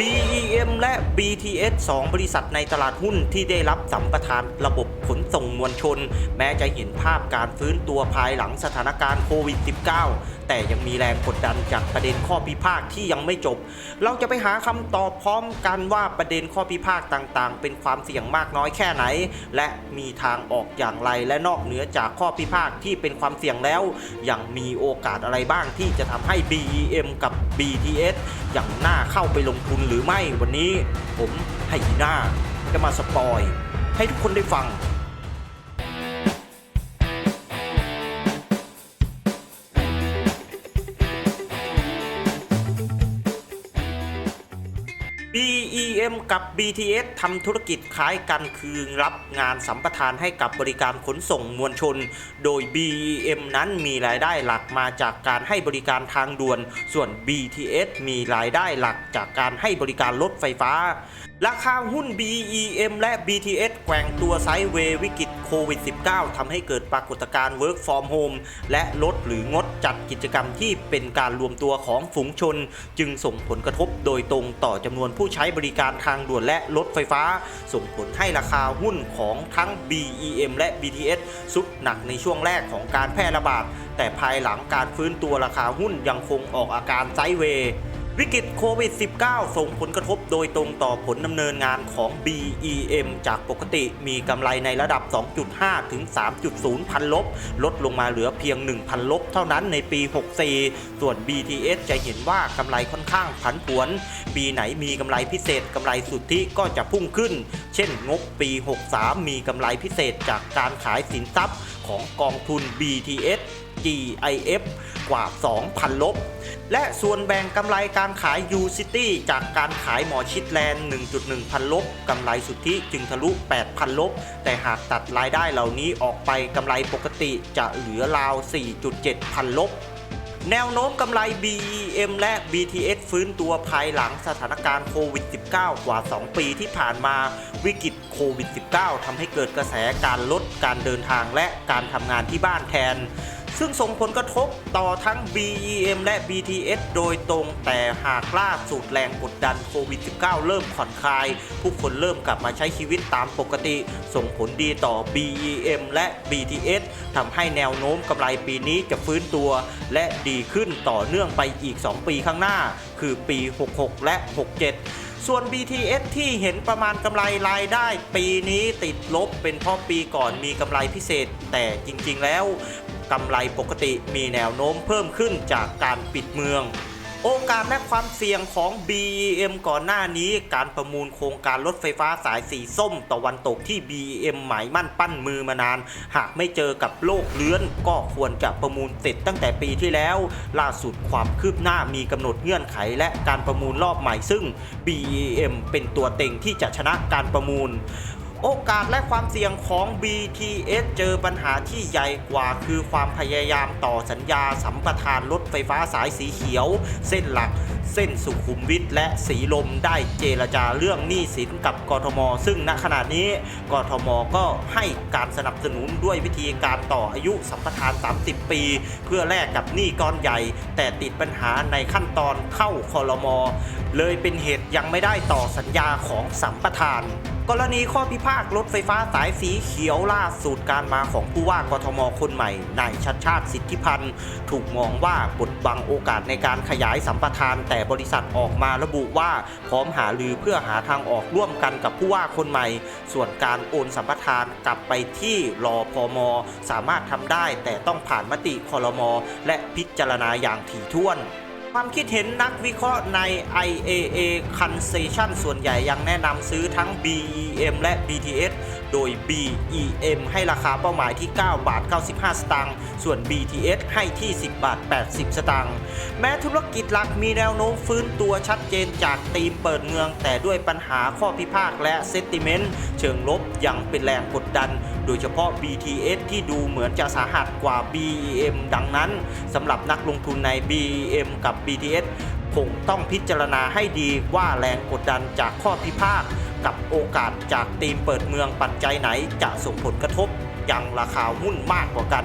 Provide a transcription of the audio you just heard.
BEM และ BTS 2 บริษัทในตลาดหุ้นที่ได้รับสัมปทานระบบขนส่งมวลชน แม้จะเห็นภาพการฟื้นตัวภายหลังสถานการณ์โควิด -19 แต่ยังมีแรงกดดันจากประเด็นข้อพิพาทที่ยังไม่จบ เราจะไปหาคำตอบพร้อมกันว่าประเด็นข้อพิพาทต่างๆ เป็นความเสี่ยงมากน้อยแค่ไหน และมีทางออกอย่างไรและนอกเหนือจากข้อพิพาทที่เป็นความเสี่ยงแล้ว ยังมีโอกาสอะไรบ้างที่จะทำให้ BEM กับ BTS อย่างน่าเข้าไปลงทุนหรือไม่วันนี้ ผมไฮยีน่าจะมาสปอย ให้ทุกคนได้ฟัง BEM กับ BTS ทำธุรกิจคล้ายกันคือรับงานสัมปทานให้กับบริการขนส่งมวลชน โดย BEM นั้นมีรายได้หลักมาจากการให้บริการทางด่วน ส่วน BTS มีรายได้หลักจากการให้บริการรถไฟฟ้าราคาหุ้น BEM และ BTS แกว่งตัวไซด์เวย์วิกฤตโควิด -19 ทำให้เกิดปรากฏการณ์ Work from Home และลดหรืองดจัดกิจกรรมที่เป็นการรวมตัวของฝูงชน จึงส่งผลกระทบโดยตรงต่อจำนวนผู้ใช้บริการทางด่วนและรถไฟฟ้า ส่งผลให้ราคาหุ้นของทั้ง BEM และ BTS สุดหนักในช่วงแรกของการแพร่ระบาด แต่ภายหลังการฟื้นตัวราคาหุ้นยังคงออกอาการไซด์เวย์ วิกฤตโควิด -19 ส่งผลกระทบโดยตรงต่อผลดำเนินงานของ BEM จากปกติมีกำไรในระดับ 2.5 ถึง 3.0 พันลบ ลดลงมาเหลือเพียง 1,000 ลบเท่านั้นในปี 64 ส่วน BTS จะเห็นว่ากำไรค่อนข้างผันผวน ปีไหนมีกำไรพิเศษกำไรสุทธิก็จะพุ่งขึ้น เช่น งบปี 63 มีกำไรพิเศษจากการขายสินทรัพย์ของกองทุน BTS GIF กว่า 2,000 ลบ และส่วนแบ่งกำไรการขาย U City จากการขายหมอชิดแลนด์ 1.1 พันลบกำไรสุทธิจึงทะลุ 8,000 ลบ แต่หากตัดรายได้เหล่านี้ออกไปกำไรปกติจะเหลือราว 4.7 พันลบแนวโน้มกำไร BEM และ BTS ฟื้นตัวภายหลังสถานการณ์โควิด -19 กว่า 2 ปีที่ผ่านมาวิกฤตโควิด -19 ทำให้เกิดกระแสการลดการเดินทางและการทำงานที่บ้านแทน ซึ่งส่งผลกระทบต่อทั้ง BEM และ BTS โดยตรง แต่หากล่าสุดแรงกดดันโควิด -19 เริ่มผ่อนคลาย ผู้คนเริ่มกลับมาใช้ชีวิตตามปกติ ส่งผลดีต่อ BEM และ BTS ทำให้แนวโน้มกำไรปีนี้จะฟื้นตัว และดีขึ้นต่อเนื่องไปอีก 2 ปีข้างหน้า คือปี 66 และ 67ส่วน BTS ที่เห็นประมาณกำไรรายได้ ปีนี้ติดลบเป็นเพราะปีก่อนมีกำไรพิเศษ แต่จริงๆแล้ว กำไรปกติมีแนวโน้มเพิ่มขึ้นจากการปิดเมือง โอกาสและความเสี่ยงของ BEM ก่อนหน้านี้ การประมูลโครงการรถไฟฟ้าสายสีส้มตะวันตกที่ BEM หมายมั่นปั้นมือมานาน หากไม่เจอกับโลกเลื้อน ก็ควรจะประมูลเสร็จตั้งแต่ปีที่แล้ว ล่าสุดความคืบหน้ามีกำหนดเงื่อนไขและการประมูลรอบใหม่ซึ่ง BEM เป็นตัวเต็งที่จะชนะการประมูล โอกาสและความเสี่ยงของ BTS เจอปัญหาที่ใหญ่กว่า คือความพยายามต่อสัญญาสัมปทานรถไฟฟ้าสายสีเขียว เส้นหลัก เส้นสุขุมวิทและสีลมได้เจรจาเรื่องหนี้สินกับกทม ซึ่งณขณะนี้กทมก็ให้การสนับสนุนด้วยวิธีการต่ออายุสัมปทาน 30 ปี เพื่อแลกกับหนี้ก้อนใหญ่ แต่ติดปัญหาในขั้นตอนเข้าคอรมอ เลยเป็นเหตุยังไม่ได้ต่อสัญญาของสัมปทาน กรณีข้อพิพาทรถไฟฟ้าสายสีเขียวล่าสุดการมาของผู้ว่ากทมคนใหม่นายชัดชาติสิทธิพันธ์ ถูกมองว่าบดบังโอกาสในการขยายสัมปทาน แต่บริษัทออกมาระบุว่าพร้อมหาลือเพื่อหาทางออกร่วมกันกับผู้ว่าคนใหม่ ส่วนการโอนสัมปทานกลับไปที่รอพอมสามารถทำได้แต่ต้องผ่านมติคอรมอและพิจารณาอย่างถี่ถ้วน ความคิดเห็นนักวิเคราะห์ใน IAA Concession ส่วนใหญ่ยังแนะนำซื้อทั้ง BEM และ BTS โดย BEM ให้ราคาเป้าหมายที่ 9 บาท 95 สตางค์ ส่วน BTS ให้ที่ 10 บาท 80 สตางค์ แม้ธุรกิจหลักมีแนวโน้มฟื้นตัวชัดเจนจากธีมเปิดเมือง แต่ด้วยปัญหาข้อพิพาทและเซติเมนต์เชิงลบยังเป็นแรงกดดัน โดยเฉพาะ BTS ที่ดูเหมือนจะสาหัสกว่า BEM ดังนั้นสำหรับนักลงทุนใน BEM กับ BTS คงต้องพิจารณาให้ดีว่าแรงกดดันจากข้อพิพาทกับโอกาสจากธีมเปิดเมืองปัจจัยไหนจะส่งผลกระทบยังราคาหุ้นมากกว่ากัน